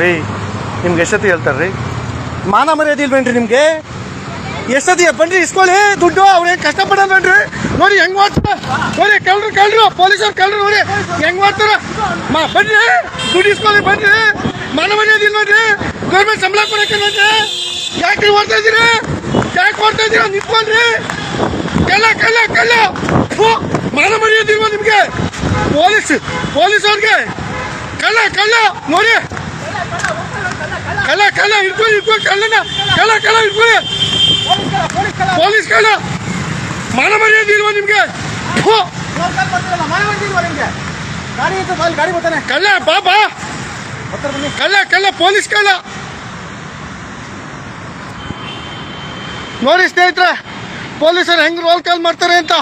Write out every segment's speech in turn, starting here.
ರೀ ನಿಮ್ಗೆ ಎಷ್ಟೊತ್ತಿ ಹೇಳ್ತಾರೆ ರೀ? ಮಾನ ಮರ್ಯಾದೆ ಇಲ್ವೇನ್ರಿ ನಿಮಗೆ? ಎಷ್ಟೊತ್ತಿ ಬನ್ರಿ ಇಸ್ಕೊಳ್ಳಿ ದುಡ್ಡು ಅವ್ರೇನು ಬೇಡ್ರಿ? ನೋಡಿ ಹೆಂಗೆ ಮಾಡ್ತಾರೆ ನೋಡಿ ಕಳ್ಳರು ಕಳ್ಳರು ಪೊಲೀಸರು ಕಳ್ಳರು ನೋಡಿ. ಹೆಂಗೆ ಮಾಡ್ತಾರ ಮಾ ಬನ್ರಿ ದುಡ್ಡು ಇಸ್ಕೊಳ್ಳಿ ಬನ್ರಿ. ಮಾನ ಮರ್ಯಾದೆ ಇಲ್ವೇನ್ರಿ ಗೌರ್ಮೆಂಟ್ ಸಂಬಳ ಕೊಡಕ್ಕೆ ಯಾಕೆ ಓಡ್ತಾ ಇದ್ದೀರಿ? ಯಾಕೆ ಓಡ್ತಾ ಇದ್ದೀರಾ? ನಿಂತ್ಕೊಂಡ್ರಿ. ಕಲ್ಲ ಕಳ್ಳ ಥು, ಮಾನ ಮರ್ಯಾದೆ ನಿಮಗೆ? ಪೊಲೀಸ್ ಪೊಲೀಸ್ ಅವ್ರಿಗೆ ಕಳ್ಳ ಕಳ್ಳ ನೋಡಿ. ಕಳ್ಳ ಕಳ್ಳ ಹಿಡ್ಕೊಳ್ಳಿ ಹಿಡ್ಕೊಳ್ಳಿ ಕಳ್ಳನ ಕಳ್ಳ ಕಳೆ ಹಿಡ್ಕೊಳ್ಳಿ ಪೊಲೀಸ್ ಕಳ್ಳ ಮಾನ ಮರ್ಯಾದೆ ಇಲ್ವಾ ನಿಮ್ಗೆ? ಕಳ್ಳ ಬಾ ಬಾ. ಹತ್ತಿರ ಬನ್ನಿ ಕಳ್ಳ ಕಳ್ಳ ಪೊಲೀಸ್ ಕಳ್ಳ ನೋಡಿ ಸ್ನೇಹಿತರೆ, ಪೊಲೀಸರು ಹೆಂಗ್ ರೋಲ್ ಕಾಲ್ ಮಾಡ್ತಾರೆ ಅಂತ.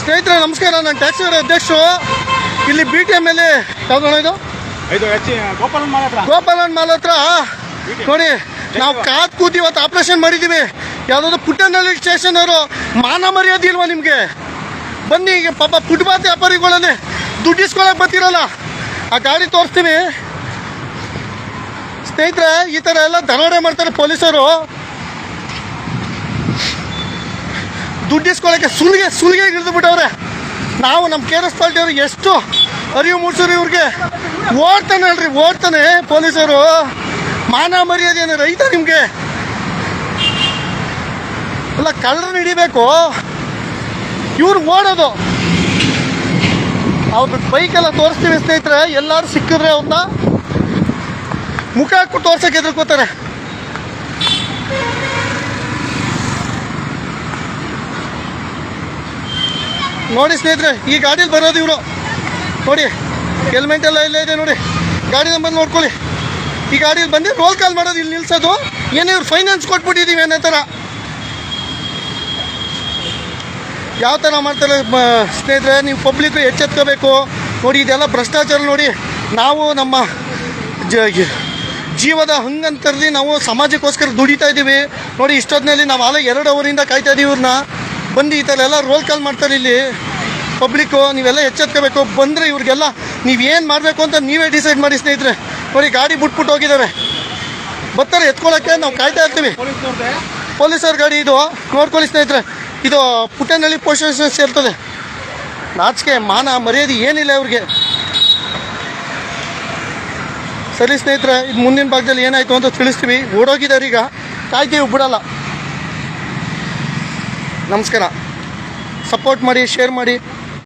ಸ್ನೇಹಿತರೆ, ನಮಸ್ಕಾರ. ನಾನು ಟ್ಯಾಕ್ಸಿ ಅಧ್ಯಕ್ಷರು. ಇಲ್ಲಿ ಬಿ ಟಿ ಎಂ ಅಲ್ಲಿ ಯಾವ್ದು ಇದು? ಗೋಪಾಲನ್ ಮಾಲ್ ಹತ್ರ. ನೋಡಿ ನಾವು ಕಾದ್ ಕೂತಿ ಇವತ್ತು ಆಪರೇಷನ್ ಮಾಡಿದೀವಿ. ಯಾವುದಾದ್ರು ಪುಟ್ಟನಹಳ್ಳಿ ಸ್ಟೇಷನ್ ಅವರು ಮಾನ ಮರ್ಯಾದೆ ಇಲ್ವಾ ನಿಮಗೆ? ಬನ್ನಿ ಈಗ ಪಾಪ ಫುಟ್ಪಾತ್ ವ್ಯಾಪಾರಿಗಳನ್ನೇ ದುಡ್ಡಿಸ್ಕೊಳಕ್ ಬರ್ತಿರಲ್ಲ? ಆ ಗಾಡಿ ತೋರಿಸ್ತೀವಿ ಸ್ನೇಹಿತರೆ ಈ ಥರ ಎಲ್ಲ ದರೋಡೆ ಮಾಡ್ತಾರೆ ಪೊಲೀಸರು. ದುಡ್ಡಿಸ್ಕೊಳಕ್ಕೆ ಸುಲಿಗೆ ಸುಲಿಗೆ ಹಿಡಿದು ಬಿಟ್ಟವ್ರೆ. ನಾವು ನಮ್ಮ ಕೆ ಆರ್ ಎಸ್ ಪಾರ್ಟಿಯವ್ರಿಗೆ ಎಷ್ಟು ಅರಿವು ಮೂಡಿಸೋರು ಇವ್ರಿಗೆ? ಓಡ್ತಾನೆ ಅಲ್ರಿ ಓಡ್ತಾನೆ ಪೊಲೀಸರು. ಮಾನ ಮರ್ಯಾದೆ ಏನಾರ ಐತ ನಿಮಗೆ. ಅಲ್ಲ, ಕಳ್ಳರನ್ನ ಹಿಡಿಬೇಕು. ಇವ್ರು ಓಡೋದು. ಅವ್ರದ್ದು ಬೈಕೆಲ್ಲ ತೋರಿಸ್ತೀವಿ ಸ್ನೇಹಿತರೆ, ಎಲ್ಲರೂ ಸಿಕ್ಕಿದ್ರೆ ಅವ್ರನ್ನ ಮುಖ ಹಾಕ್ಬಿಟ್ಟು ತೋರ್ಸಕ್ಕೆ ಎದುರ್ಕೋತಾರೆ ನೋಡಿ ಸ್ನೇಹಿತರೆ, ಈ ಗಾಡೀಲಿ ಬರೋದು ಇವರು. ನೋಡಿ. ಹೆಲ್ಮೆಟ್ ಎಲ್ಲ ಇಲ್ಲೇ ಇದೆ ನೋಡಿ. ಗಾಡಿ ನಂಬರ್ ನೋಡ್ಕೊಳ್ಳಿ. ಈ ಗಾಡಿಯಲ್ಲಿ ಬಂದು ರೋಲ್ ಕಾಲ್ ಮಾಡೋದು ಇಲ್ಲಿ ನಿಲ್ಸೋದು. ಏನೇ ಇವ್ರು ಫೈನಾನ್ಸ್ ಕೊಟ್ಬಿಟ್ಟಿದ್ದೀವಿ ಅನ್ನೋ ಥರ. ಯಾವ ಥರ ಮಾಡ್ತಾರೆ ಸ್ನೇಹಿತರೆ, ನೀವು ಪಬ್ಲಿಕ್ ಎಚ್ಚೆತ್ಕೋಬೇಕು. ನೋಡಿ, ಇದೆಲ್ಲ ಭ್ರಷ್ಟಾಚಾರ ನೋಡಿ. ನಾವು ನಮ್ಮ ಜೀವದ ಹಂಗಂತರಲ್ಲಿ ನಾವು ಸಮಾಜಕ್ಕೋಸ್ಕರ ದುಡಿತಾ ಇದ್ದೀವಿ. ನೋಡಿ ಇಷ್ಟೊತ್ತಿನಲ್ಲಿ ನಾವು ಆಲೇ ಎರಡು ಅವರಿಂದ ಕಾಯ್ತಾ ಇದ್ದೀವಿ ಇವ್ರನ್ನ ಬಂದು ಈ ಥರ ಎಲ್ಲ ರೋಲ್ ಕಾಲ್ ಮಾಡ್ತಾರೆ ಇಲ್ಲಿ. ಪಬ್ಲಿಕ್ಕು, ನೀವೆಲ್ಲ ಎಚ್ಚೆತ್ಕೋಬೇಕು. ಬಂದರೆ ಇವ್ರಿಗೆಲ್ಲ ನೀವೇನು ಮಾಡಬೇಕು ಅಂತ ನೀವೇ ಡಿಸೈಡ್ ಮಾಡಿ ಸ್ನೇಹಿತರೆ. ನೋಡಿ ಗಾಡಿ ಬಿಟ್ಬಿಟ್ಟು ಹೋಗಿದ್ದಾರೆ ಬರ್ತಾರೆ ಎತ್ಕೊಳ್ಳೋಕ್ಕೆ ನಾವು ಕಾಯ್ತಾ ಇರ್ತೀವಿ. ಪೊಲೀಸರ ಗಾಡಿ ಇದು. ನೋಡ್ಕೊಳ್ಳಿ ಸ್ನೇಹಿತರೆ. ಇದು ಪುಟ್ಟನಹಳ್ಳಿ ಪೋಸ್ಟ್ ಸ್ಟೇಷನ್ ಸೇರ್ತದೆ. ನಾಚಿಕೆ, ಮಾನ, ಮರ್ಯಾದೆ ಏನಿಲ್ಲ ಇವ್ರಿಗೆ. ಸರಿ ಸ್ನೇಹಿತರೆ, ಇದು ಮುಂದಿನ ಭಾಗದಲ್ಲಿ ಏನಾಯ್ತು ಅಂತ ತಿಳಿಸ್ತೀವಿ. ಓಡೋಗಿದ್ದಾರೆ ಈಗ. ಕಾಯ್ತೀವಿ ಬಿಡಲ್ಲ. ನಮಸ್ಕಾರ. ಸಪೋರ್ಟ್ ಮಾಡಿ, ಶೇರ್ ಮಾಡಿ.